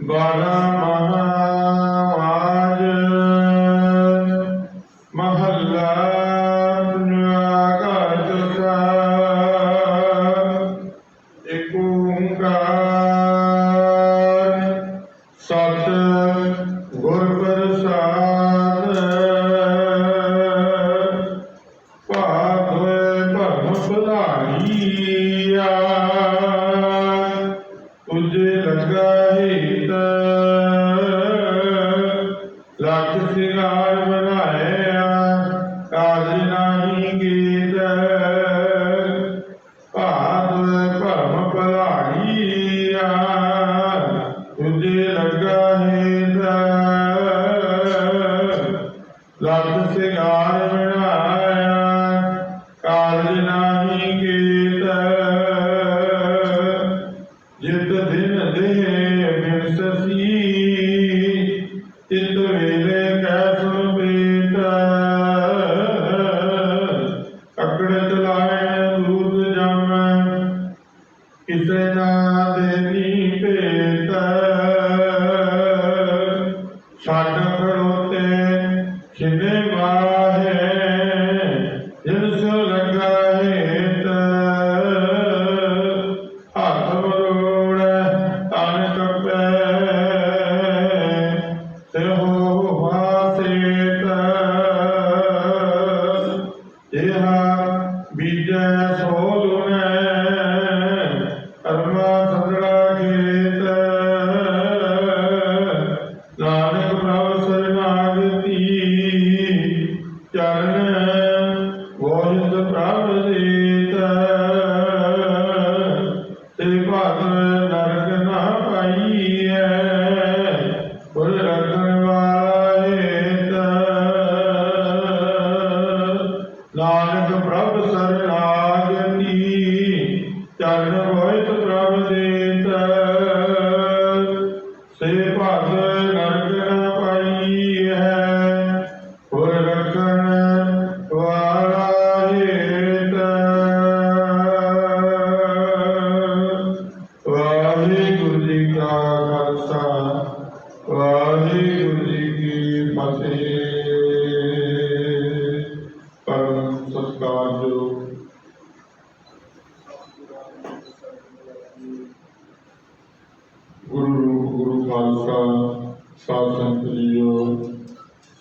Bara Maha.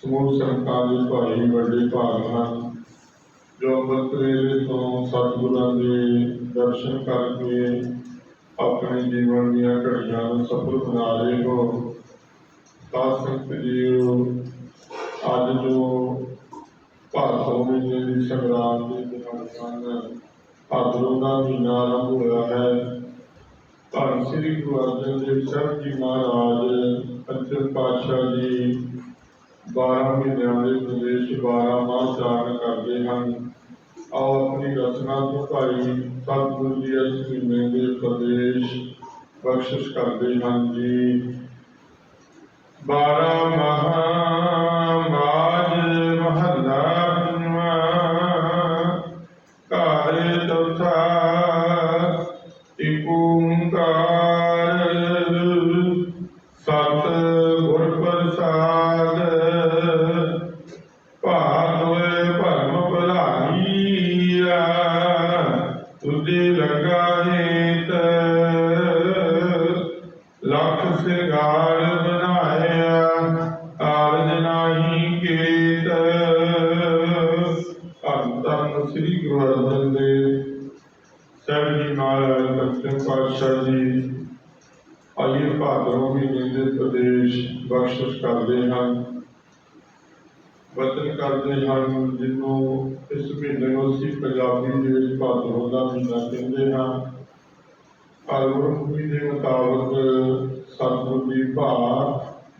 ਸਮੂਹ ਸੰਤਾਂ ਦੇ ਭਾਈ ਵੱਡੇ ਭਾਗ ਹਨ ਜੋ ਅੰਮ੍ਰਿਤ ਵੇਲੇ ਤੋਂ ਸਤਿਗੁਰਾਂ ਦੇ ਦਰਸ਼ਨ ਕਰਕੇ ਆਪਣੇ ਜੀਵਨ ਦੀਆਂ ਘੜੀਆਂ ਨੂੰ ਸਫਲ ਬਣਾ ਰਹੇ ਹੋ ਸਾਧ ਸੰਗਤ ਜੀਓ, ਅੱਜ ਜੋ ਭਾਰਤੋਂ ਮਹੀਨੇ ਦੀ ਸੰਗਰਾਮ ਦੇ ਦਿਨ ਹਨ ਭਾਦਰੋਂ ਦਾ ਮਹੀਨਾ ਆਰੰਭ ਹੋਇਆ ਹੈ। ਧੰਨ ਸ੍ਰੀ ਗੁਰੂ ਅਰਜਨ ਦੇਵ ਸਾਹਿਬ ਜੀ ਮਹਾਰਾਜ ਪੰਚਮ ਪਾਤਸ਼ਾਹ ਜੀ 12 ਮਹੀਨਿਆਂ ਦੇ ਪ੍ਰਦੇਸ਼ 12 ਮਾਹ ਚਾਰਨ ਕਰਦੇ ਹਨ। ਆਓ ਆਪਣੀ ਰਚਨਾ ਤੋਂ ਭਾਈ ਸਤਿਗੁਰੂ ਜੀ ਇਸ ਮਹੀਨੇ ਦੇ ਪ੍ਰਦੇਸ਼ ਬਖਸ਼ਿਸ਼ ਕਰਦੇ ਹਨ ਜੀ। 12 ਮਹਾ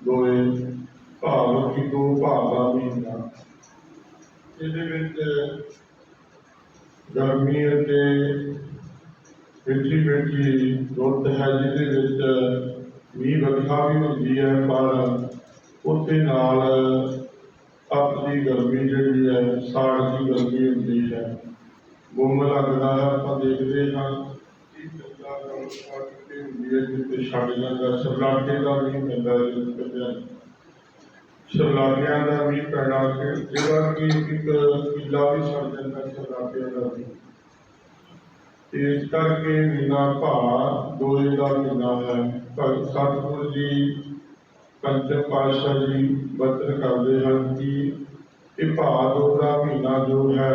ਦੋਏ ਭਾਵ ਕੀ ਦੋ ਭਾਵਾਂ ਮਹੀਨਾ ਇਹਦੇ ਵਿੱਚ ਗਰਮੀ ਅਤੇ ਮਿੱਠੀ ਮਿੱਠੀ ਰੁੱਤ ਹੈ, ਜਿਹਦੇ ਵਿੱਚ ਮੀਂਹ ਵਰਖਾ ਵੀ ਹੁੰਦੀ ਹੈ, ਪਰ ਉਸਦੇ ਨਾਲ ਆਪਣੀ ਗਰਮੀ ਜਿਹੜੀ ਹੈ, ਸਾੜ ਦੀ ਗਰਮੀ ਹੁੰਦੀ ਹੈ। ਗੁੰਮ ਲੱਗਦਾ ਹੈ, ਆਪਾਂ ਦੇਖਦੇ ਹਾਂ। ਕਿ ਚੰਗਾ ਕੰਮ ਕਰਕੇ ਵੀ ਹੁੰਦੀ ਹੈ ਜਿੱਥੇ ਛੱਡ ਜਾਂਦਾ ਸਰਲਾਟੇ ਦਾ ਵੀ ਪੈਂਦਾ ਜਿਸ ਕਹਿੰਦੇ ਸਰਲਾਟਿਆਂ ਦਾ ਵੀ ਪੈਣਾ ਕਿ ਜਿਹੜਾ ਕਿ ਇੱਕ ਕਿਲਾ ਵੀ ਛੱਡ ਜਾਂਦਾ ਸਰਲਾਟਿਆਂ ਦਾ ਵੀ। ਇਸ ਕਰਕੇ ਮਹੀਨਾ ਭਾ ਦੋਏ ਦਾ ਮਹੀਨਾ ਹੈ। ਭਗਤ ਸਤਿਗੁਰੂ ਜੀ, ਪੰਚਮ ਪਾਤਸ਼ਾਹ ਜੀ ਬਚਨ ਕਰਦੇ ਹਨ ਕਿ ਇਹ ਭਾ ਦੋ ਦਾ ਮਹੀਨਾ ਜੋ ਹੈ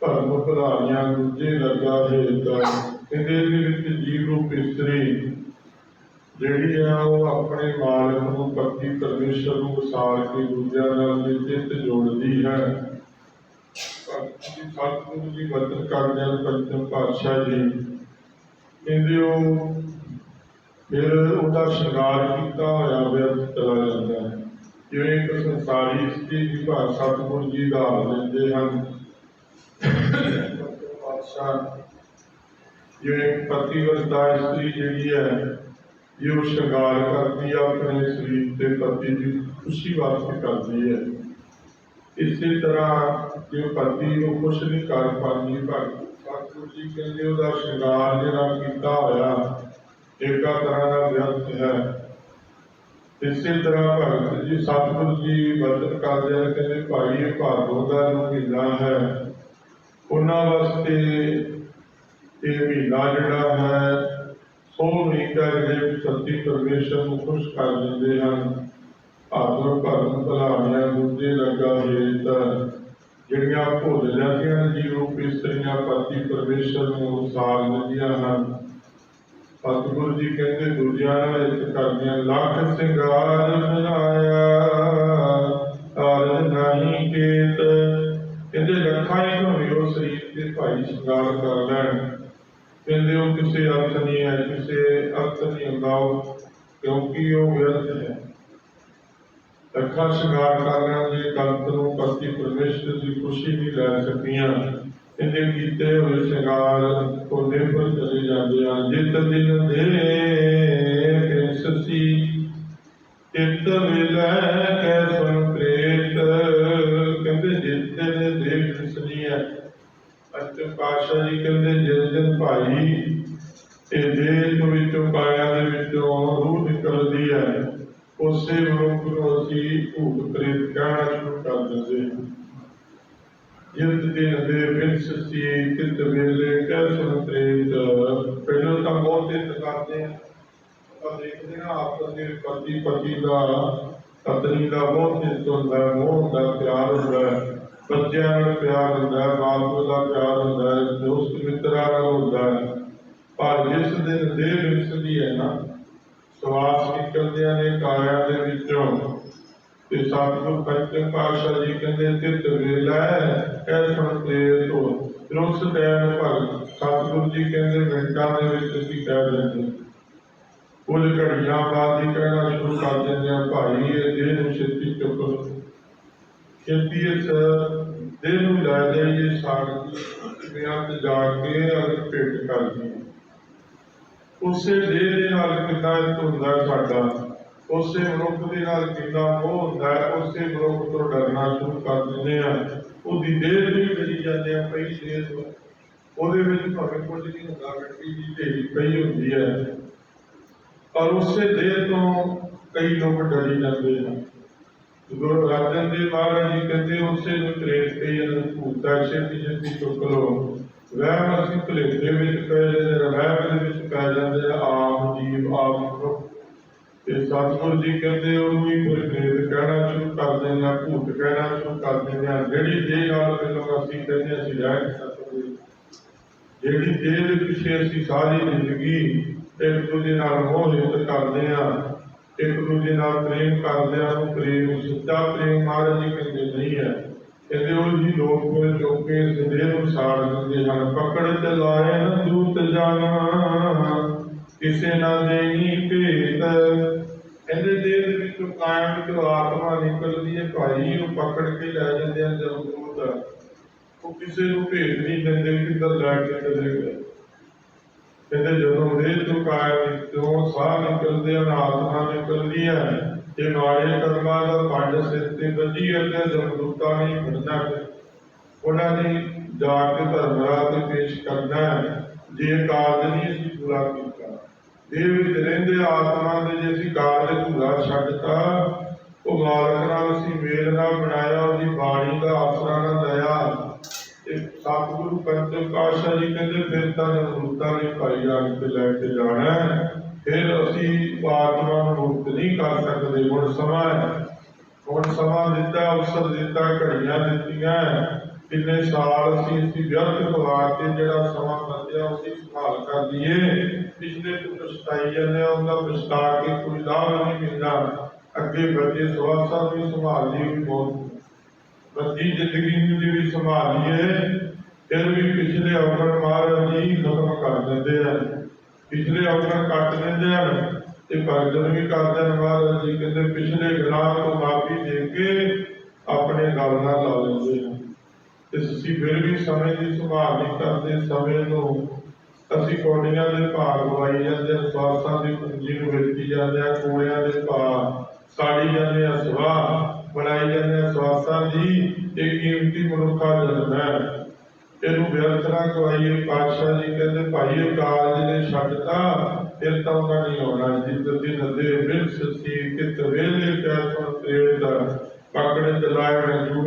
ਧਰਮ ਭਲਾਈਆਂ ਦੂਜੇ ਲੱਗਾ ਹੈ, ਤਾਂ ਕਹਿੰਦੇ ਇਹਦੇ ਵਿੱਚ ਜੀਵ ਰੂਪ ਇਸਤਰੀ ਜਿਹੜੀ ਆ ਉਹ ਆਪਣੇ ਮਾਲਕ ਨੂੰ ਪਤੀ ਪਰਮੇਸ਼ਰ ਨੂੰ ਵਸਾਰ ਕੇ ਦੂਜਿਆਂ ਨਾਲ ਨਿਤਿਤ ਜੋੜਦੀ ਹੈ। ਭਗਤੀ ਸਤਿਗੁਰੂ ਜੀ ਬਚਨ ਕਰਦੇ ਹਨ ਪੰਚਮ ਪਾਤਸ਼ਾਹ ਜੀ। ਕਹਿੰਦੇ ਉਹ ਫਿਰ ਉਹਦਾ ਸ਼ਿੰਗਾਰ ਕੀਤਾ ਹੋਇਆ ਵਿਅਰਥ ਚਲਾ ਜਾਂਦਾ ਹੈ। ਜਿਵੇਂ ਇੱਕ ਸੰਸਾਰੀ ਇਸਤਰੀ ਦੀ ਭਾਸ਼ਾ ਸਤਿਗੁਰੂ ਜੀ ਦਾ ਲੈਂਦੇ ਹਨ। ਪਾਤਸ਼ਾਹ ਜਿਵੇਂ ਪਤੀਵਰਤਾ ਇਸਤਰੀ ਜਿਹੜੀ ਹੈ, ਇਹ ਉਹ ਸ਼ਿੰਗਾਰ ਕਰਦੀ ਆ, ਆਪਣੇ ਸਰੀਰ ਤੇ ਪਤੀ ਦੀ ਖੁਸ਼ੀ ਵਾਸਤੇ ਕਰਦੀ ਹੈ। ਇਸੇ ਤਰ੍ਹਾਂ ਜੇ ਪਤੀ ਨੂੰ ਖੁਸ਼ ਨਹੀਂ ਕਰ ਪਾਉਂਦੀ, ਭਗਤ ਸਤਿਗੁਰੂ ਜੀ ਕਹਿੰਦੇ ਉਹਦਾ ਸ਼ਿੰਗਾਰ ਜਿਹੜਾ ਕੀਤਾ ਹੋਇਆ, ਏਕਾ ਤਰ੍ਹਾਂ ਦਾ ਵਿਅਰਥ ਹੈ। ਇਸੇ ਤਰ੍ਹਾਂ ਭਗਤ ਜੀ, ਸਤਿਗੁਰੂ ਜੀ ਬਚਨ ਕਰਦੇ ਹਨ ਕਹਿੰਦੇ ਭਾਈ ਇਹ ਭਾਗੋ ਦਾ ਮਹੀਨਾ ਹੈ। ਉਹਨਾਂ ਵਾਸਤੇ ਇਹ ਮਹੀਨਾ ਜਿਹੜਾ ਹੈ, ਸੋ ਮਹੀਨਾ ਜਿਹੜੇ ਸੱਚੀ ਪਰਮੇਸ਼ਰ ਨੂੰ ਖੁਸ਼ ਕਰ ਦਿੰਦੇ ਹਨ। ਆਦਰ ਭਰਨ ਭਲਾਵਿਆਂ ਦੂਜੇ ਲੱਗਾ ਹੇਤ ਜਿਹੜੀਆਂ ਭੁੱਲ ਜਾਂਦੀਆਂ ਨੇ ਜੀਵ ਰੂਪ ਇਸਤਰੀਆਂ ਪਤੀ ਪਰਮੇਸ਼ਰ ਨੂੰ ਸਾਲ ਦਿੰਦੀਆਂ ਹਨ। ਸਤਿਗੁਰੂ ਜੀ ਕਹਿੰਦੇ, ਦੂਜਿਆਂ ਨਾਲ ਇਸ ਕਰਦੀਆਂ ਲੱਖ ਸਿੰਗਾਰ ਬਣਾਇਆ ਤਾਰ ਨਹੀਂ ਕੇਤ ਕਹਿੰਦੇ, ਲੱਖਾਂ ਹੀ ਭਾਵੇਂ ਉਹ ਸਰੀਰ ਤੇ ਭਾਈ ਸ਼ਿੰਗਾਰ ਕਰ ਲੈਣ ਕਹਿੰਦੇ ਉਹ ਕਿਸੇ ਅਰਥ ਨਹੀਂ ਹੈ, ਕਿਸੇ ਅਰਥ ਨਹੀਂ ਹੁੰਦਾ ਉਹ ਸ਼ਿੰਗਾਰ ਕਰ ਲੈਣ ਕੰਤ ਨੂੰ ਪਤੀ ਪਰਮੇਸ਼ਰ ਦੀ ਖੁਸ਼ੀ ਨਹੀਂ ਲੈ ਸਕਦੀਆਂ ਇਹਦੇ ਕੀਤੇ ਹੋਏ ਸ਼ਿੰਗਾਰ ਕੋਲੇ ਪਰ ਚਲੇ ਜਾਂਦੇ ਹਨ। ਜਿਤ ਦਿਨ ਦੇ ਸਸੀ ਚਿੱਤ ਮਿਲੈ ਕੈ ਸੰਪ੍ਰੇਤ ਕਹਿੰਦੇ ਜਿਤ ਦਿਨ ਦੇ ਕਿਸਨੀ ਹੈ। ਅੱਛੇ ਪਾਸ਼ਾ ਜੀ ਕਹਿੰਦੇ, ਜਿਸ ਦਿਨ ਭਾਈ ਇਹ ਦੇਹ ਵਿੱਚੋਂ ਕਾਇਆ ਦੇ ਵਿੱਚੋਂ ਰੂਹ ਨਿਕਲਦੀ ਹੈ, ਉਸੇ ਮਨੁੱਖ ਨੂੰ ਅਸੀਂ ਭੂਤ ਪ੍ਰੇਤ ਕਹਿਣਾ ਸ਼ੁਰੂ ਕਰ ਦਿੰਦੇ ਜਿਤ ਦਿਨ ਦੇ ਬਿਨਸ ਸੀ ਕਿਤ ਵੇਲੇ ਕਹਿ ਸੁਣ ਪ੍ਰੇਤ, ਪਹਿਲਾਂ ਤਾਂ ਬਹੁਤ ਦਿਨ ਕਰਦੇ ਆ ਆਪਾਂ ਦੇਖਦੇ ਹਾਂ ਆਪਸ ਦੇ ਪਤੀ ਪਤੀ ਦਾ, ਪਤਨੀ ਦਾ ਬਹੁਤ ਚਿੰਤ ਹੁੰਦਾ ਮੋਹ ਦਾ ਪਿਆਰ ਹੁੰਦਾ ਬੱਚਿਆਂ ਨਾਲ ਪਿਆਰ ਹੁੰਦਾ ਹੈ, ਮਾਂ ਪਿਓ ਦਾ ਪਿਆਰ ਹੁੰਦਾ ਦੋਸਤ ਮਿੱਤਰਾਂ ਨਾਲ ਹੁੰਦਾ ਪਰ ਜਿਸ ਦਿਨ ਦੇਹ ਵਿਸਦੀ ਹੈ ਨਾ, ਸਵਾਸ ਨਿਕਲਦਿਆਂ ਨੇ ਕਾਇਆ ਦੇ ਵਿੱਚੋਂ ਤੇ ਸਤਿਗੁਰ ਪੰਚਮ ਪਾਤਸ਼ਾਹ ਜੀ ਕਹਿੰਦੇ, ਤਿਤ ਵੇਲਾ ਕਹਿ ਸੁਣ ਤੇ ਫਿਰ ਉਸ ਟਾਈਮ ਭਗਤ ਸਤਿਗੁਰ ਜੀ ਕਹਿੰਦੇ, ਮਿੰਟਾਂ ਦੇ ਵਿੱਚ ਅਸੀਂ ਕਹਿ ਦਿੰਦੇ ਕੁਝ ਘੜੀਆਂ ਬਾਅਦ ਹੀ ਕਹਿਣਾ ਸ਼ੁਰੂ ਕਰ ਦਿੰਦੇ ਆ ਭਾਈ, ਇਹ ਦੇਹ ਨੂੰ ਛੇਤੀ ਚੁੱਕ ਛੇਤੀ ਇਸ ਦੇਹ ਨੂੰ ਲੈ ਜਾਈਏ ਸਾਗ ਵਿਆਹ ਤੇ ਜਾ ਕੇ ਅਗਰ ਭੇਟ ਕਰ ਦਈਏ। ਉਸੇ ਦੇਹ ਦੇ ਨਾਲ ਕਿੰਨਾ ਹੁੰਦਾ ਸਾਡਾ, ਉਸੇ ਮਨੁੱਖ ਦੇ ਨਾਲ ਕਿੰਨਾ ਉਹ ਹੁੰਦਾ ਉਸੇ ਮਨੁੱਖ ਤੋਂ ਡਰਨਾ ਸ਼ੁਰੂ ਕਰ ਦਿੰਦੇ ਆ। ਉਹਦੀ ਦੇਹ ਵੀ ਡਰੀ ਜਾਂਦੇ ਆ ਪਈ ਦੇਹ ਉਹਦੇ ਵਿੱਚ ਭਾਵੇਂ ਕੁਝ ਨਹੀਂ ਹੁੰਦਾ, ਮਿੱਟੀ ਦੀ ਢੇਰੀ ਪਈ ਹੁੰਦੀ ਹੈ। ਪਰ ਉਸੇ ਦੇਹ ਤੋਂ ਕਈ ਲੋਕ ਡਰੀ ਜਾਂਦੇ ਹਨ ਗੁਰੂ ਅਰਜਨ ਦੇ ਮਹਾਰਾਜ ਜੀ ਕਹਿੰਦੇ, ਉਸੇ ਨੂੰ ਪ੍ਰੇਤ ਕਈ ਜਨ ਭੂਤਾ ਛੇਤੀ ਛੇਤੀ ਚੁੱਕ ਲੋ ਵਹਿਮ ਅਸੀਂ ਭੁਲੇਖੇ ਵਿੱਚ ਪੈ ਜਾਂਦੇ ਰਹਿਮ ਦੇ ਵਿੱਚ ਪੈ ਜਾਂਦੇ ਆਪ ਜੀਵ, ਆਪ ਤੇ ਸਤਿਗੁਰੂ ਜੀ ਕਹਿੰਦੇ ਉਹਨੂੰ ਵੀ ਕੋਈ ਕਹਿਣਾ ਸ਼ੁਰੂ ਕਰ ਦਿੰਦੇ ਆ, ਭੂਤ ਕਹਿਣਾ ਸ਼ੁਰੂ ਕਰ ਦਿੰਦੇ ਆ। ਜਿਹੜੀ ਦੇਹ ਨਾਲ ਪਹਿਲਾਂ ਅਸੀਂ ਕਹਿੰਦੇ ਅਸੀਂ ਰਹਿ ਨਹੀਂ ਜਿਹੜੀ ਦੇਹ ਦੇ ਪਿੱਛੇ ਅਸੀਂ ਸਾਰੀ ਜ਼ਿੰਦਗੀ ਇੱਕ ਦੂਜੇ ਨਾਲ ਮੋਹ ਹਿੱਤ ਕਰਦੇ ਆ, ਇੱਕ ਦੂਜੇ ਨਾਲ ਪ੍ਰੇਮ ਕਰਦੇ ਆ, ਉਹ ਪ੍ਰੇਮ ਸੱਚਾ ਪ੍ਰੇਮ ਮਹਾਰਾਜ ਜੀ ਕਹਿੰਦੇ ਨਹੀਂ ਹੈ। ਕਹਿੰਦੇ ਉਹ ਜੀ ਲੋਕ ਕੋਲ ਚੋਕੇ ਇਸ ਨੂੰ ਸਾੜ ਦਿੰਦੇ ਹਨ। ਪਕੜ ਤੇ ਲਾਏ ਨ ਦੂਤ ਜਾਣਾ ਕਿਸੇ ਨਾ ਦੇਣੀ ਭੇਤ। ਕਹਿੰਦੇ ਦੇਹ ਦੇ ਵਿੱਚੋਂ ਕਾਇਮ ਵਿੱਚੋਂ ਆਤਮਾ ਨਿਕਲਦੀ ਹੈ ਭਾਈ, ਉਹ ਪਕੜ ਕੇ ਲੈ ਜਾਂਦੇ ਆ ਜਦੋਂ ਦੂਤ ਉਹ ਕਿਸੇ ਨੂੰ ਭੇਜ ਨਹੀਂ ਦਿੰਦੇ ਕਿੱਧਰ ਲੈ ਕੇ ਚਲੇ ਗਏ। ਕਹਿੰਦੇ ਜਦੋਂ ਦੇਹ ਤੋਂ ਕਾਇਆ ਵਿੱਚੋਂ ਸਾਹ ਨਿਕਲਦੇ ਹਨ, ਆਤਮਾ ਨਿਕਲਦੀ ਹੈ। ਤੇ ਮਾੜੇ ਕਰਮਾਂ ਦਾ ਪੰਜ ਸਿਰ ਤੇ ਵੱਜੀ ਅਤੇ ਜਮਦੂਤਾਂ ਨੇ ਫੜਨਾ ਹੈ ਉਹਨਾਂ ਨੇ ਜਾ ਕੇ ਧਰਮਰਾਜ ਦੇ ਪੇਸ਼ ਕਰਨਾ ਹੈ। ਜੇ ਕਾਰਜ ਨਹੀਂ ਅਸੀਂ ਪੂਰਾ ਕੀਤਾ ਦੇਹ ਵਿੱਚ ਰਹਿੰਦੇ ਆਤਮਾ ਦੇ ਜੇ ਅਸੀਂ ਗਾਲ ਦੇ ਧੂਰਾ ਛੱਡਤਾ, ਉਹ ਮਾਲਕ ਨਾਲ ਅਸੀਂ ਮੇਲ ਨਾ ਬਣਾਇਆ, ਉਹਦੀ ਬਾਣੀ ਦਾ ਆਸਰਾ ਨਾ ਸਤਿਗੁਰੂ ਪੰਚਮ ਪਾਤਸ਼ਾਹ ਜੀ ਕਹਿੰਦੇ, ਫਿਰ ਤਾਂ ਜਨਮਤਾ ਨੇ ਭਾਈ ਜਾਣ ਕੇ ਲੈ ਕੇ ਜਾਣਾ ਫਿਰ ਅਸੀਂ ਆਤਮਾ ਨੂੰ ਮੁਕਤ ਨਹੀਂ ਕਰ ਸਕਦੇ। ਹੁਣ ਸਮਾਂ ਹੈ। ਹੁਣ ਸਮਾਂ ਦਿੱਤਾ, ਅਵਸਰ ਦਿੱਤਾ, ਘੜੀਆਂ ਦਿੱਤੀਆਂ ਕਿੰਨੇ ਸਾਲ ਅਸੀਂ ਇਸੀ ਵਿਅਰਥ ਗਵਾ ਕੇ ਜਿਹੜਾ ਸਮਾਂ ਬੰਦਿਆ ਉਸੇ ਸੰਭਾਲ ਕਰ ਲਈਏ। ਪਿਛਲੇ ਪਛਤਾਈ ਜਾਂਦੇ ਆ ਉਹਦਾ ਪਛਤਾ ਕੇ ਕੋਈ ਲਾਭ ਨਹੀਂ ਮਿਲਦਾ। ਅੱਗੇ ਬੱਚੇ ਸਵਾਸਾਂ ਦੀ ਸੰਭਾਲ ਲਈ ਬਹੁਤ। ਬੱਦੀ ਜ਼ਿੰਦਗੀ ਨੂੰ ਦੀ ਵੀ ਸੰਭਾਲੀਏ। ਫਿਰ ਵੀ ਪਿਛਲੇ ਅਵਗਣ ਮਹਾਰਾਜ ਜੀ ਖਤਮ ਕਰ ਦਿੰਦੇ ਆ। ਪਿਛਲੇ ਅਵਗਣ ਕੱਟ ਦਿੰਦੇ ਹਨ ਤੇ ਭਗਤਨ ਵੀ ਕਰਦੇ ਹਨ ਮਹਾਰਾਜ ਜੀ। ਕਹਿੰਦੇ ਪਿਛਲੇ ਗੁਨਾਹ ਤੋਂ ਮਾਫੀ ਦੇ ਕੇ ਆਪਣੇ ਗੱਲ ਨਾਲ ਲਾ ਲੈਂਦੇ ਹਨ ਤੇ ਅਸੀਂ ਫਿਰ ਵੀ ਸਮੇਂ ਦੀ ਸੰਭਾਲ ਨਹੀਂ ਕਰਦੇ। ਸਮੇਂ ਨੂੰ ਅਸੀਂ ਕੋਡੀਆਂ ਦੇ ਭਾਗ ਗਵਾਈ ਜਾਂਦੇ ਹਾਂ ਸਵਾਸਾਂ ਦੀ ਪੂੰਜੀ ਨੂੰ ਵੇਚੀ ਜਾਂਦੇ ਆ, ਕੋੜਿਆਂ ਦੇ ਭਾਅ ਸਾੜੀ ਜਾਂਦੇ ਆ ਸਵਾਹ ਬਣਾਈ ਜਾਂਦੇ ਆ। ਸਵਾਸਾਂ ਦੀ ਇਹ ਕੀਮਤੀ ਮਨੁੱਖਾ ਜਨਮ ਹੈ। ਇਹਨੂੰ ਵਿਅਰਥ ਨਾ ਗਵਾਈਏ ਪਾਤਸ਼ਾਹ ਜੀ ਕਹਿੰਦੇ, ਭਾਈ ਇਹ ਕਾਲਜ ਨੇ ਛੱਡਤਾ ਫਿਰ ਤਾਂ ਉਹਨਾਂ ਨਹੀਂ ਆਉਣਾ ਜਿੱਦ ਦਿਨ ਦੇ ਬਿਰਸ ਸੀ ਕਿਤ ਵੇਲੇ ਕੈਸੋਂ ਤੇਲ ਪਕੜੇ ਚਲਾਏ ਜੂ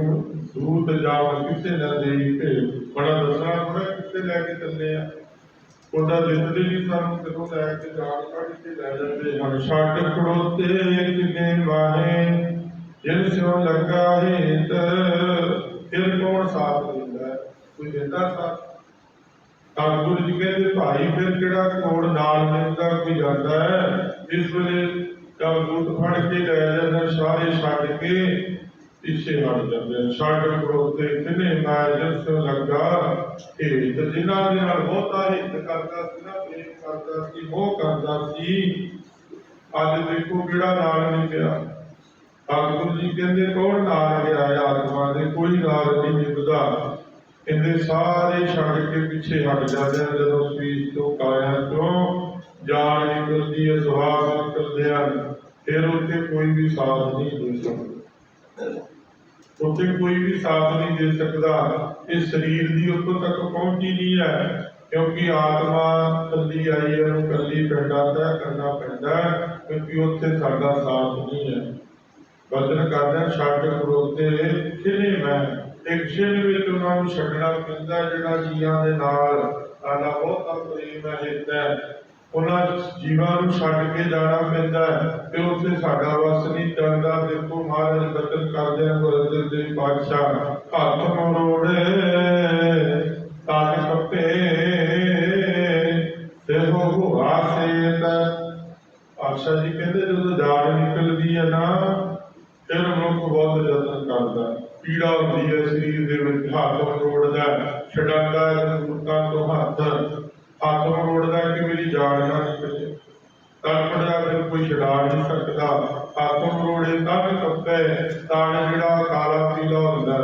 ਦੂਤ ਜਾਵ ਕਿਸੇ ਨਾ ਦੇਈ ਭੇ ਬੜਾ ਦੱਸਣਾ ਥੋੜਾ ਕਿੱਥੇ ਲੈ ਕੇ ਚੱਲੇ ਆ? ਉਹਦਾ ਦਿੱਤੇ ਵੀ ਸਾਨੂੰ ਕਿਦੋਂ ਲੈ ਕੇ ਜਾਣ ਕੱਢ ਕੇ ਲੈ ਜਾਂਦੇ ਹਨ ਛੱਡ ਖੜੋਤੇ ਕਿਨੇ ਵਾਹੇ ਜਿਨ ਸਿਉ ਲੱਗਾ ਹਿਤ, ਫਿਰ ਕੌਣ ਸਾਥ ਕੋਈ ਦਿੰਦਾ ਸਾਥ ਤਾਂ ਜੀ ਕਹਿੰਦੇ, ਭਾਈ ਫਿਰ ਕਿਹੜਾ ਕੋੜ ਨਾਲ ਮਿਲਦਾ, ਕੋਈ ਜਾਂਦਾ ਹੈ। ਇਸ ਵੇਲੇ ਤਾਂ ਫੜ ਕੇ ਲੈ ਜਾਂਦਾ ਸਾਰੇ ਛੱਡ ਕੇ ਪਿੱਛੇ ਹਟ ਜਾਂਦੇ ਹਨ ਛੱਡ ਖੜੋਤੇ ਕਿਨੇ ਮੈਂ ਲੱਗਾ ਤੇ ਜਿਨ੍ਹਾਂ ਦੇ ਨਾਲ ਬਹੁਤਾ ਹਿੱਤ ਕਰਦਾ ਸੀ ਨਾ ਪ੍ਰੇਮ ਕਰਦਾ ਸੀ ਮੋਹ ਕਰਦਾ ਸੀ। ਅੱਜ ਦੇਖੋ ਕਿਹੜਾ ਨਾਲ ਨਹੀਂ ਪਿਆ। ਸਤਿਗੁਰੂ ਜੀ ਕਹਿੰਦੇ, ਕੌਣ ਨਾਲ ਗਿਆ ਆਤਮਾ ਦੇ ਕੋਈ ਨਾਲ ਨਹੀਂ ਨਿਭਦਾ ਇਹਦੇ ਸਾਰੇ ਛੱਡ ਕੇ ਪਿੱਛੇ ਹਟ ਜਾਂਦੇ ਆ ਜਦੋਂ ਸਪੀਚ ਤੋਂ ਕਾਇਆ ਤੋਂ ਜਾਨ ਨਿਕਲਦੀ ਹੈ ਸੁਹਾਸ ਨਿਕਲਦੇ ਹਨ ਫਿਰ ਉੱਥੇ ਕੋਈ ਵੀ ਸਾਥ ਨਹੀਂ ਦੇ ਸਕਦਾ। ਉੱਥੇ ਕੋਈ ਵੀ ਸਾਥ ਨਹੀਂ ਦੇ ਸਕਦਾ। ਇਹ ਸਰੀਰ ਦੀ ਉੱਥੋਂ ਤੱਕ ਪਹੁੰਚੀ ਨਹੀਂ ਹੈ ਕਿਉਂਕਿ ਆਤਮਾ ਕੱਲੀ ਆਈ ਹੈ ਉਹਨੂੰ ਕੱਲੀ ਪੈਂਦਾ ਤੈਅ ਕਰਨਾ ਪੈਂਦਾ ਹੈ, ਕਿਉਂਕਿ ਉੱਥੇ ਸਾਡਾ ਸਾਥ ਨਹੀਂ ਹੈ। ਬਦਨ ਕਰਦਾ ਛੱਡ ਖੜੋਤੇ ਕਿਨੇ ਮੈਂ। ਇੱਕ ਛਿਨ ਵਿੱਚ ਉਹਨਾਂ ਨੂੰ ਛੱਡਣਾ ਪੈਂਦਾ, ਜਿਹੜਾ ਜੀਵਾਂ ਦੇ ਨਾਲ ਸਾਡਾ ਬਹੁਤਾ ਪ੍ਰੇਮ ਹੈ, ਹਿੱਤ ਉਹਨਾਂ ਜੀਵਾਂ ਨੂੰ ਛੱਡ ਕੇ ਜਾਣਾ ਪੈਂਦਾ ਤੇ ਉੱਥੇ ਸਾਡਾ ਵਸ ਨਹੀਂ ਚੱਲਦਾ। ਦੇਖੋ ਮਹਾਰਾਜ ਬਚਨ ਕਰਦੇ ਹਨ ਗੁਰੂ ਅਰਜਨ ਪਾਤਸ਼ਾਹ, ਹੱਥ ਮਰੋੜੇ ਤਾਂ ਖੱਪੇ ਤੇ ਹੋ ਹੁਆ ਸੇਤ ਆਸ਼ਾ ਜੀ ਕਹਿੰਦੇ, ਜਦੋਂ ਜਾਨ ਨਿਕਲਦੀ ਹੈ ਨਾ, ਫਿਰ ਮਨੁੱਖ ਬਹੁਤ ਯਤਨ ਕਰਦਾ ਪੀੜਾ ਹੁੰਦੀ ਹੈ ਸਰੀਰ ਦੇ ਵਿੱਚ ਹੱਥ ਮਰੋੜਦਾ ਹੈ, ਛਡਾਉਂਦਾ ਤੋਂ ਹੱਥ ਹੱਥ ਮਰੋੜਦਾ ਕਿ ਮੇਰੀ ਜਾਨ ਨਾ ਨਿਕਲੇ ਤੜਪਦਾ ਫਿਰ ਕੋਈ ਛਡਾ ਨਹੀਂ ਸਕਦਾ। ਹੱਥ ਮਰੋੜੇ ਤਨ ਕੱਪੇ ਤਨ ਜਿਹੜਾ ਕਾਲਾ ਪੀਲਾ ਹੁੰਦਾ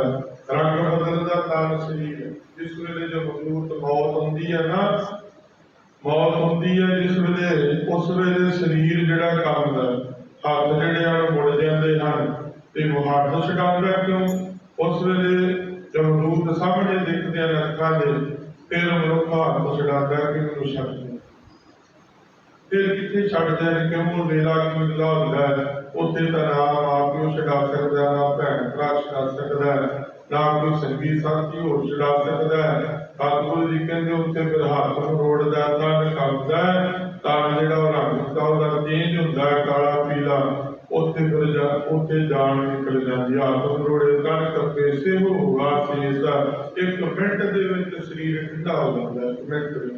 ਰੰਗ ਬਦਲਦਾ ਤਨ ਸਰੀਰ ਜਿਸ ਵੇਲੇ ਜੋ ਮੌਤ ਮੌਤ ਹੁੰਦੀ ਹੈ ਨਾ ਮੌਤ ਹੁੰਦੀ ਹੈ ਜਿਸ ਵੇਲੇ ਉਸ ਵੇਲੇ ਸਰੀਰ ਜਿਹੜਾ ਕੰਬਦਾ ਹੈ, ਹੱਥ ਜਿਹੜੇ ਆ ਮੁੜ ਜਾਂਦੇ ਹਨ। ਤੇ ਉਹ ਹੱਥ ਛਡਾਉਂਦਾ ਕਿਉਂ? ਉਸ ਵੇਲੇ ਜਦੋਂ ਦੂਤ ਸਾਹਮਣੇ ਦਿਖਦੇ ਹਨ ਅੱਖਾਂ ਦੇ ਫਿਰ ਮਨੁੱਖ ਹੱਥ ਛਡਾਉਂਦਾ ਕਿ ਮੈਨੂੰ ਛੱਡ ਦੇ। ਫਿਰ ਕਿੱਥੇ ਛੱਡਦੇ ਨੇ ਕਿਉਂ ਵੇਲਾ ਕਿਉਂ ਮਿਲਾ ਹੁੰਦਾ ਉੱਥੇ ਤਾਂ ਨਾ ਮਾਂ ਪਿਓ ਛਡਾ ਸਕਦਾ ਨਾ ਭੈਣ ਭਰਾ ਛਡਾ ਸਕਦਾ ਨਾ ਕੋਈ ਸੰਗੀ ਸਾਥੀ ਹੋਰ ਛਡਾ ਸਕਦਾ ਹੈ। ਜੀ ਕਹਿੰਦੇ ਉੱਥੇ ਫਿਰ ਹੱਥ ਮਰੋੜਦਾ ਤਨ ਕੰਬਦਾ ਤਾਂ ਜਿਹੜਾ ਉਹ ਰੰਗ ਦਾ ਉਹਦਾ ਚੇਂਜ ਹੁੰਦਾ ਹੈ, ਕਾਲਾ ਪੀਲਾ। ਉੱਥੇ ਫਿਰ ਜਾ, ਉੱਥੇ ਜਾਨ ਨਿਕਲ ਜਾਂਦੀ ਹੈ ਹੱਥ ਮਰੋੜੇ ਤਨ ਕੱਪੇ ਸੇਹੋ ਹੁਆ ਸੇਸਾ ਇੱਕ ਮਿੰਟ ਦੇ ਵਿੱਚ ਸਰੀਰ ਠੰਡਾ ਹੋ ਜਾਂਦਾ ਹੈ ਮਿੰਟ ਵਿੱਚ।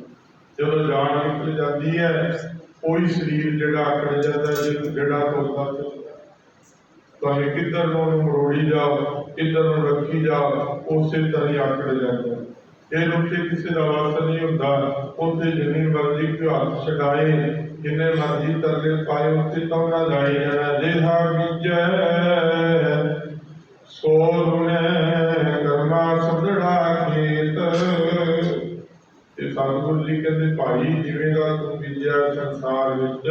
ਜਦੋਂ ਜਾਨ ਨਿਕਲ ਜਾਂਦੀ ਹੈ, ਕੋਈ ਸਰੀਰ ਜਿਹੜਾ ਆਕੜ ਜਾਂਦਾ ਜਿਹੜਾ ਤੁਰਦਾ ਤੁਹਾਨੂੰ ਕਿੱਧਰ ਨੂੰ ਮਰੋੜੀ ਜਾਓ, ਕਿੱਧਰ ਨੂੰ ਰੱਖੀ ਜਾਓ, ਉਸੇ ਤਰ੍ਹਾਂ ਆਕੜ ਜਾਂਦਾ ਇਹ ਉੱਥੇ ਕਿਸੇ ਦਾ ਵਾਸ ਨਹੀਂ ਹੁੰਦਾ। ਉੱਥੇ ਜਿੰਨੀ ਮਰਜ਼ੀ ਕੋਈ ਹੱਥ ਛਡਾਏ ਜਿੰਨੇ ਮਰਜ਼ੀ ਤਰਲੇ ਪਾਏ ਉੱਥੇ ਤਾਂ ਨਾ ਜਾਈ ਜਾਣਾ ਜਿਹਾ ਵਿਜੈ ਸੋਰੁਨੇ ਕਰਮਾ ਸਦੜਾ ਖੇਤ। ਤੇ ਸਤਿਗੁਰੂ ਜੀ ਕਹਿੰਦੇ ਭਾਈ ਜਿਵੇਂ ਦਾ ਤੂੰ ਬੀਜਿਆ ਸੰਸਾਰ ਵਿੱਚ,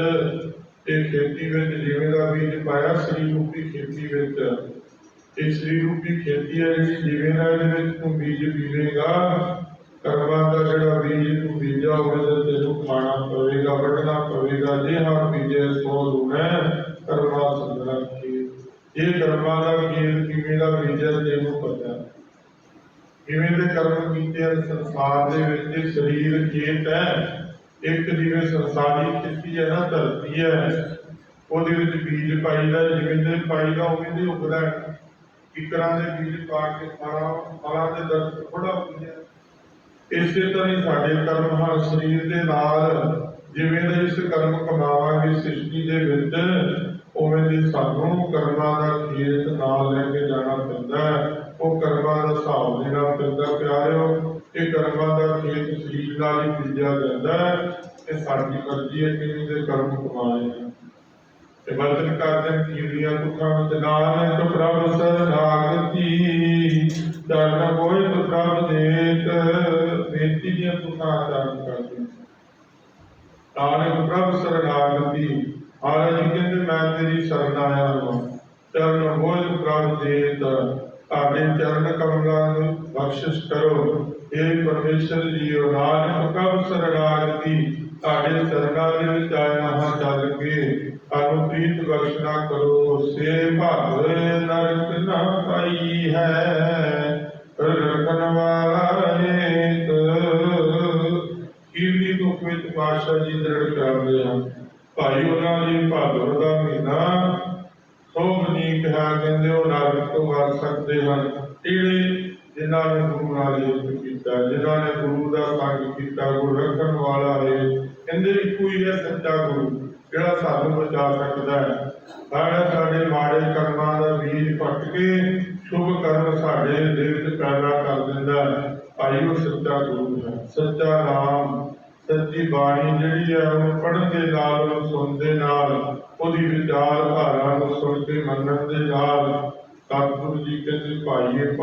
ਇਹ ਖੇਤੀ ਵਿੱਚ ਜਿਵੇਂ ਦਾ ਬੀਜ ਪਾਇਆ ਸ੍ਰੀ ਰੂਪੀ ਖੇਤੀ ਵਿੱਚ। ਇਹ ਸ੍ਰੀ ਰੂਪੀ ਖੇਤੀ ਹੈ ਜਿਹੜੀ ਜਿਵੇਂ ਦਾ ਇਹਦੇ ਵਿੱਚ ਤੂੰ ਬੀਜ ਬੀਜੇਗਾ। ਕਰਮਾਂ ਦਾ ਜਿਹੜਾ ਬੀਜ ਤੂੰ ਬੀਜਿਆ ਹੋਵੇ ਤੇ ਤੈਨੂੰ ਖਾਣਾ ਪਵੇਗਾ, ਵੱਢਣਾ ਪਵੇਗਾ, ਜੇ ਹਾਂ ਬੀਜੇ ਸੋ ਲੂਣਾ ਕਰਮਾ ਸੰਦਰਾ ਕੀ? ਇਹ ਕਰਮਾਂ ਦਾ ਖੇਤ ਕਿਵੇਂ ਦਾ ਬੀਜਿਆ ਤੈਨੂੰ ਪਤਾ ਕਿਵੇਂ ਦੇ ਕਰਮ ਕੀਤੇ ਆ ਸੰਸਾਰ ਦੇ ਵਿੱਚ? ਇਹ ਸਰੀਰ ਖੇਤ ਹੈ, ਇੱਕ ਜਿਵੇਂ ਸੰਸਾਰੀ ਖੇਤੀ ਹੈ ਨਾ, ਧਰਤੀ ਹੈ, ਉਹਦੇ ਵਿੱਚ ਬੀਜ ਪਾਈਦਾ, ਜਿਵੇਂ ਦੇ ਪਾਈਦਾ, ਉਵੇਂ ਦੇ ਉੱਗਦਾ ਹੈ। ਕਿਕਰਾਂ ਦੇ ਬੀਜ ਪਾ ਕੇ, ਫਲਾਂ ਫਲਾਂ ਦੇ ਦਰਖਤ ਬੜਾ ਹੁੰਦੇ ਆ। ਇਸੇ ਤਰ੍ਹਾਂ ਸਾਡੇ ਕਰਮ ਹਨ ਸਰੀਰ ਦੇ ਨਾਲ, ਜਿਵੇਂ ਦੇ ਇਸ ਕਰਮ ਕਮਾਵਾਂਗੇ ਸ੍ਰਿਸ਼ਟੀ ਦੇ ਵਿੱਚ, ਉਵੇਂ ਦੇ ਸਾਨੂੰ ਕਰਮਾਂ ਦਾ ਖੇਤ ਨਾਲ ਲੈ ਕੇ ਜਾਣਾ ਪੈਂਦਾ ਉਹ ਕਰਮਾਂ ਦਾ ਹਿਸਾਬ ਦੇਣਾ ਪੈਂਦਾ ਪਿਆਰਿਓ। ਇਹ ਕਰਮਾਂ ਦਾ ਖੇਤ ਸਰੀਰ ਨਾਲ ਹੀ ਬੀਜਿਆ ਜਾਂਦਾ ਇਹ ਸਾਡੀ ਮਰਜ਼ੀ ਹੈ ਕਿ ਇਹਦੇ ਕਰਮ ਕਮਾਏ। ਆ ਤੇ ਵਰਤਨ ਕਰਦੇ ਕੀੜੀਆਂ ਦੁੱਖਾਂ ਵਿੱਚ ਨਾਨਕ ਪ੍ਰਭ ਸਰਨਾਗਤੀ ਚਰਨ ਕੋਈ ਤੁ ਪ੍ਰਭ ਦੇਤ ਬੇਤੀ ਦੀਆਂ ਦੁੱਖਾਂ ਚਰਨ ਕਰਦੇ ਨਾਨਕ ਪ੍ਰਭ ਸਰਨਾਗਤੀ ਮਹਾਰਾਜ ਕਹਿੰਦੇ, ਮੈਂ ਤੇਰੀ ਸ਼ਰਨ ਆਇਆ ਹਾਂ ਚਰਨ ਕੋਈ ਪ੍ਰਭ ਦੇਤ ਤੁਹਾਡੇ ਚਰਨ ਕਮਲਾਂ ਨੂੰ ਬਖਸ਼ਿਸ਼ ਕਰੋ ਇਹ ਪਰਮੇਸ਼ਰ ਜੀਓ ਨਾਨਕ ਪ੍ਰਭ ਸਰਨਾਗਤੀ ਤੁਹਾਡੇ ਚਰਨਾਂ ਦੇ ਵਿੱਚ ਆਇਆ ਹਾਂ ਚੱਲ ਕੇ ਸਾਨੂੰ ਬਖਸ਼ਣਾ ਕਰੋ। ਸੇ ਭਾਗ ਨਰਕ ਨਾ ਪਾਈ ਹੈ ਰਖਣ ਵਿੱਚ ਜੀ ਦ੍ਰਿੜ ਕਰਦੇ ਹਨ ਭਾਈ ਉਹਨਾਂ ਦੀ ਭਾਦਰ ਦਾ ਮਹੀਨਾ। ਸੋਭ ਜੀ ਕਿਹਾ, ਕਹਿੰਦੇ, ਉਹ ਨਰਕ ਤੋਂ ਵਰ ਸਕਦੇ ਹਨ। ਜਿਹੜੇ ਜਿਨ੍ਹਾਂ ਨੇ ਗੁਰੂ ਨਾਲ ਯੁੱਧ ਕੀਤਾ, ਜਿਨ੍ਹਾਂ ਨੇ ਗੁਰੂ ਦਾ ਸੰਗ ਕੀਤਾ, ਗੁਰੂ ਰੱਖਣ ਵਾਲਾ ਹੈ ਕਹਿੰਦੇ ਇੱਕੋ ਹੀ ਹੈ ਸੱਚਾ ਗੁਰੂ, ਜਿਹੜਾ ਸਾਨੂੰ ਬਚਾ ਸਕਦਾ ਹੈ। ਸਾਡਾ ਸਾਡੇ ਮਾੜੇ ਕਰਮਾਂ ਦਾ ਬੀਜ ਪੱਟ ਕੇ ਸ਼ੁਭ ਕਰਮ ਸਾਡੇ ਦਿਲ ਵਿੱਚ ਪੈਦਾ ਕਰ ਦਿੰਦਾ ਹੈ। ਭਾਈ ਉਹ ਸੱਚਾ ਗੁਰੂ ਹੈ, ਸੱਚਾ ਨਾਮ ਸੱਚੀ ਬਾਣੀ ਜਿਹੜੀ ਹੈ ਉਹ ਪੜ੍ਹਨ ਦੇ ਨਾਲ, ਉਹਨੂੰ ਸੁਣਨ ਦੇ ਨਾਲ, ਉਹਦੀ ਵਿਚਾਰਧਾਰਾ ਨੂੰ ਸੁਣ ਕੇ ਮੰਨਣ ਦੇ ਨਾਲ, ਸਤਿਗੁਰੂ ਜੀ ਕਹਿੰਦੇ, ਭਾਈ, ਇਹ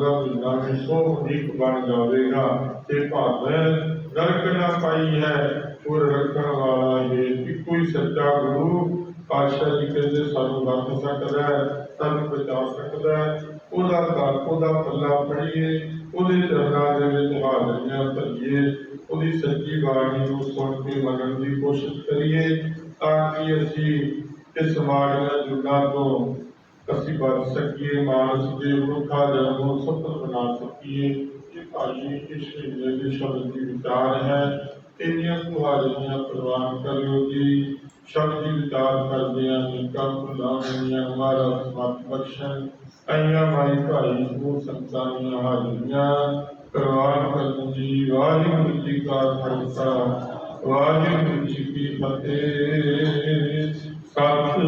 ਦਾ ਮਹੀਨਾ ਵੀ ਸੋ ਠੀਕ ਬਣ ਜਾਵੇਗਾ। ਤੇ ਭਾਦਰ ਨਰਕ ਨਾ ਪਾਈ ਹੈ ਉਹ ਰੱਖਣ ਵਾਲਾ ਇਹ ਇੱਕੋ ਹੀ ਸੱਚਾ ਗੁਰੂ। ਪਾਤਸ਼ਾਹ ਜੀ ਕਹਿੰਦੇ, ਸਾਨੂੰ ਰੱਖ ਸਕਦਾ ਹੈ, ਸਾਨੂੰ ਬਚਾ ਸਕਦਾ ਹੈ। ਉਹਦਾ ਦਰ ਉਹਦਾ ਪੱਲਾ ਫੜੀਏ ਉਹਦੇ ਚਰਨਾਂ ਦੇ ਵਿੱਚ ਹਾਜ਼ਰੀਆਂ ਭਰੀਏ, ਉਹਦੀ ਸੱਚੀ ਬਾਣੀ ਨੂੰ ਸੁਣ ਕੇ ਮੰਨਣ ਦੀ ਕੋਸ਼ਿਸ਼ ਕਰੀਏ, ਤਾਂ ਕਿ ਅਸੀਂ ਇਸ ਸਮਾਜ ਨਾਲ ਜੁੜਨਾ ਤੋਂ ਅਸੀਂ ਬਚ ਸਕੀਏ, ਮਾਨਸ ਦੇ ਰੁੱਖਾ ਜਨਮ ਨੂੰ ਸਫਲ ਬਣਾ ਸਕੀਏ। ਇਹ ਭਾਈ ਇਸ ਮਹੀਨੇ ਦੇ ਸ਼ਬਦ ਦੀ ਵਿਚਾਰ ਹੈ। ਇੰਨੀਆਂ ਤੁਹਾਡੀਆਂ ਪ੍ਰਵਾਨ ਕਰਿਓ ਜੀ। ਸ਼ਬਦ ਦੀ ਵਿਚਾਰ ਕਰਦੇ ਆਂ ਨਿਕਾ ਖੁੱਲਾ ਹਮਾਰਾ ਸਮਤ ਬਖਸ਼ਣ। ਆਈਆਂ ਮਾਈ ਭਾਈ ਸਮੂਹ ਸੰਤਾਂ ਦੀਆਂ ਹਾਜ਼ਰੀਆਂ, ਪ੍ਰਵਾਨ ਕਰਨ ਜੀ ਵਾਹਿਗੁਰੂ ਜੀ ਕਾ ਖਾਲਸਾ। ਵਾਹਿਗੁਰੂ ਜੀ ਕੀ ਫਤਿਹ। ਸਤਿ